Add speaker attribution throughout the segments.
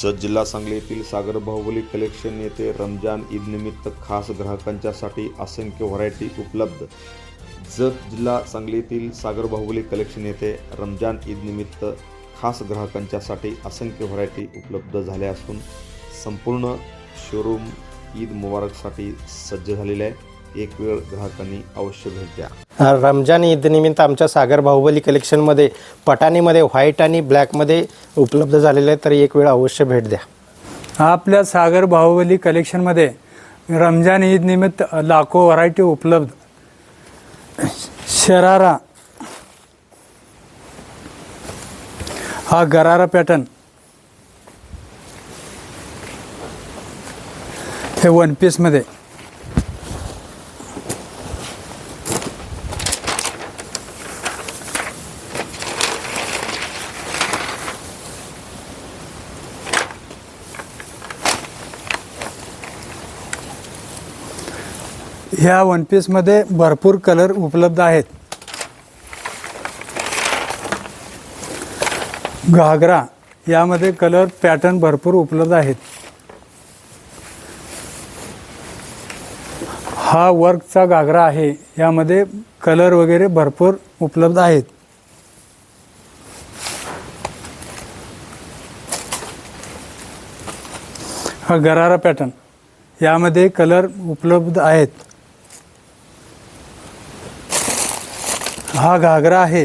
Speaker 1: जत जिल्हा सांगली येथील सागर बाहुबली कलेक्शन येथे रमजान ईद निमित्त खास ग्राहकांच्यासाठी असंख्य व्हरायटी उपलब्ध. जत जिल्हा सांगली येथील सागर बाहुबली कलेक्शन येथे रमजान ईद निमित्त खास ग्राहकांच्यासाठी असंख्य व्हरायटी उपलब्ध झाल्या असून संपूर्ण शोरूम ईद मुबारकसाठी सज्ज झालेले आहे. एक वेळ ग्राहकांनी अवश्य भेट द्या.
Speaker 2: रमजान ईदनिमित्त आमच्या सागर बाहुबली कलेक्शनमध्ये पटाणीमध्ये व्हाईट आणि ब्लॅकमध्ये उपलब्ध झालेले आहे तर एक वेळ अवश्य भेट द्या.
Speaker 3: आपल्या सागर बाहुबली कलेक्शनमध्ये रमजान ईदनिमित्त लाखो व्हरायटी उपलब्ध. शरारा. हा गरारा पॅटर्न हे वन पीसमध्ये ह्या वन पीसमध्ये भरपूर कलर उपलब्ध आहेत. घागरा यामध्ये कलर पॅटर्न भरपूर उपलब्ध आहेत. हा वर्कचा घागरा आहे यामध्ये कलर वगैरे भरपूर उपलब्ध आहेत. हा गरारा पॅटर्न यामध्ये कलर उपलब्ध आहेत. हा घागरा आहे.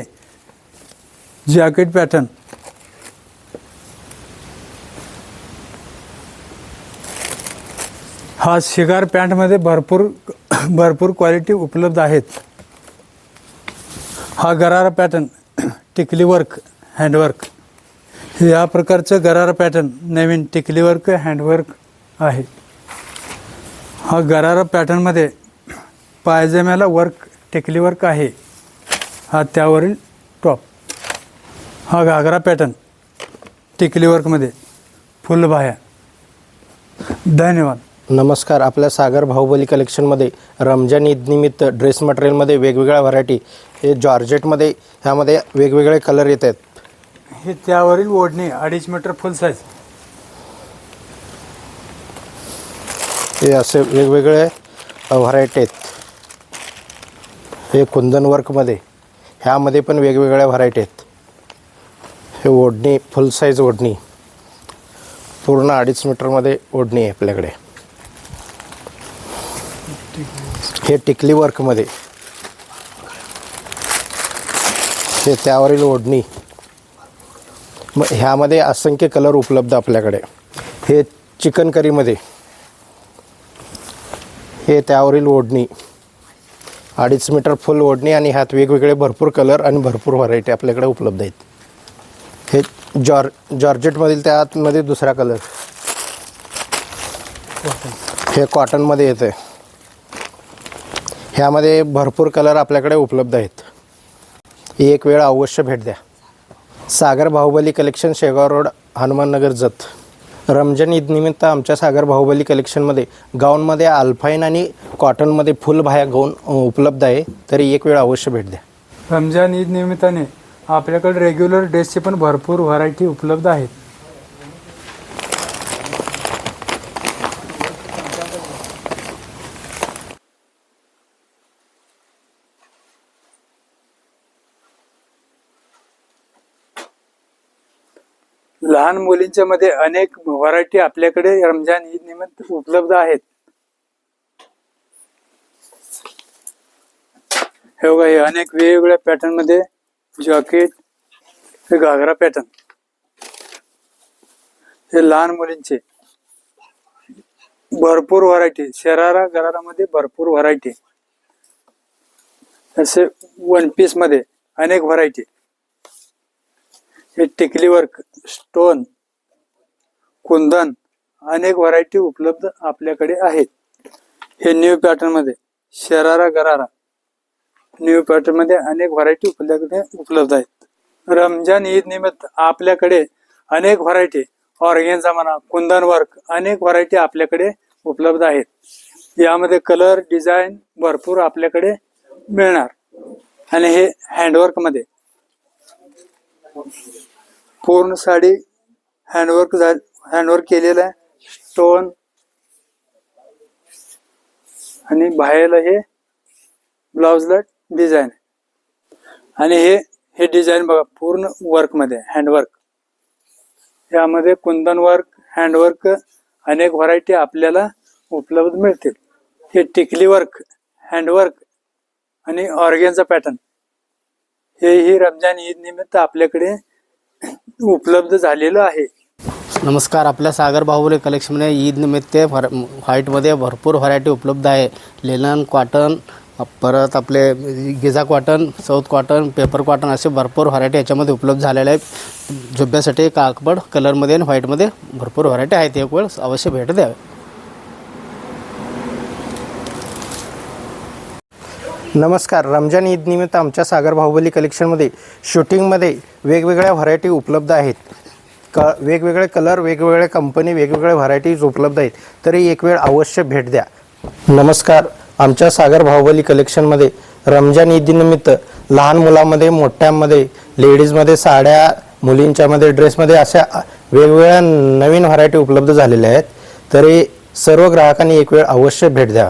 Speaker 3: जॅकेट पॅटर्न हा शिगार पॅन्टमध्ये भरपूर भरपूर क्वालिटी उपलब्ध आहेत. हा गरारा पॅटर्न टिकली वर्क हँडवर्क या प्रकारचं गरारा पॅटर्न नवीन टिकली वर्क हँडवर्क आहे. हा गरारा पॅटर्नमध्ये पायजम्याला वर्क टिकली वर्क आहे. हा त्यावरील टॉप. हा घागरा पॅटर्न टिकली वर्कमध्ये फुलबाह्या धन्यवाद.
Speaker 2: नमस्कार. आपल्या सागर बाहुबली कलेक्शनमध्ये रमजान ईद निमित्त ड्रेस मटेरियलमध्ये वेगवेगळ्या व्हरायटी हे जॉर्जेटमध्ये ह्यामध्ये वेगवेगळे कलर येत आहेत.
Speaker 3: हे त्यावरील ओढणी अडीच मीटर फुल साईज
Speaker 2: हे असे वेगवेगळे व्हरायटी आहेत. हे कुंदन वर्कमध्ये ह्यामध्ये पण वेगवेगळ्या व्हरायटी आहेत. हे ओढणी फुल साईज ओढणी. पूर्ण अडीच मीटरमध्ये ओढणी आहे आपल्याकडे. हे टिकली वर्कमध्ये हे त्यावरील ओढणी. मग ह्यामध्ये असंख्य कलर उपलब्ध आपल्याकडे. हे चिकन करीमध्ये हे त्यावरील ओढणी. अडीच मीटर फुल ओढणी आणि ह्यात वेगवेगळे भरपूर कलर आणि भरपूर व्हरायटी आपल्याकडे उपलब्ध आहेत. हे जॉर जॉर्जेटमधील त्यामध्ये दुसरा कलर. हे कॉटनमध्ये येतं आहे ह्यामध्ये भरपूर कलर आपल्याकडे उपलब्ध आहेत. एक वेळ अवश्य भेट द्या. Sagar Bahubali collection Shegaon road Hanumannagar Jat. Ramzan ईदनिमित्त आमच्या सागर बाहुबली कलेक्शनमध्ये गाऊनमध्ये अल्फाईन आणि कॉटनमध्ये फुलबाह्या गाऊन उपलब्ध आहे. तरी एक वेळ अवश्य भेट द्या.
Speaker 3: रमजान ईद निमित्ताने आपल्याकडे रेग्युलर ड्रेसचे पण भरपूर व्हरायटी उपलब्ध आहेत. लहान मुलींच्या मध्ये अनेक व्हरायटी आपल्याकडे रमजान ईद निमित्त उपलब्ध आहेत. हे बघा हे अनेक वेगवेगळ्या पॅटर्नमध्ये जॉकेट हे घागरा पॅटर्न हे लहान मुलींचे. भरपूर व्हरायटी शरारा गरारामध्ये भरपूर व्हरायटी असे वन पीसमध्ये अनेक व्हरायटी हे टिकली वर्क स्टोन कुंदन अनेक व्हरायटी उपलब्ध आपल्याकडे आहेत. हे न्यू पॅटर्नमध्ये शरारा गरारा न्यू पॅटर्नमध्ये अनेक व्हरायटी आपल्याकडे उपलब्ध आहेत. रमजान ईद निमित्त आपल्याकडे अनेक व्हरायटी ऑर्गेन्झा म्हणा कुंदन वर्क अनेक व्हरायटी आपल्याकडे उपलब्ध आहेत. यामध्ये कलर डिझाईन भरपूर आपल्याकडे मिळणार. आणि हे हँडवर्कमध्ये पूर्ण साडी हँडवर्क हँडवर्क केलेलं आहे. स्टोन आणि बाहेरला हे ब्लाउजला डिझाईन आणि हे हे डिझाईन बघा पूर्ण वर्कमध्ये हँडवर्क यामध्ये कुंदन वर्क हँडवर्क अनेक व्हरायटी आपल्याला उपलब्ध मिळतील. हे टिकली वर्क हँडवर्क आणि ऑर्गेनचा पॅटर्न हेही रमजान ईद निमित्त आपल्याकडे उपलब्ध झालेलं आहे.
Speaker 2: नमस्कार आपल्या सागर बाहुबली कलेक्शनमध्ये ईद निमित्त व्हर व्हाईटमध्ये भरपूर व्हरायटी उपलब्ध आहे. लेलन कॉटन परत आपले Giza cotton south cotton paper cotton असे भरपूर व्हरायटी याच्यामध्ये उपलब्ध झालेले आहेत. झुब्यासाठी काकपड कलरमध्ये आणि व्हाईटमध्ये भरपूर व्हरायटी आहेत. एक वेळ अवश्य भेट द्यावे. नमस्कार. रमजान ईद निमित्त आमच्या सागर बाहुबली कलेक्शनमध्ये शूटिंगमध्ये वेगवेगळ्या व्हरायटी उपलब्ध आहेत. क वेगवेगळे कलर वेगवेगळ्या कंपनी वेगवेगळ्या व्हरायटीज उपलब्ध आहेत. तरी एक वेळ अवश्य भेट द्या. नमस्कार. आमच्या सागर बाहुबली कलेक्शनमध्ये रमजान ईदनिमित्त लहान मुलामध्ये मोठ्यांमध्ये लेडीजमध्ये साड्या मुलींच्यामध्ये ड्रेसमध्ये अशा वेगवेगळ्या नवीन व्हरायटी उपलब्ध झालेल्या आहेत. तरी सर्व ग्राहकांनी एक वेळ अवश्य भेट द्या.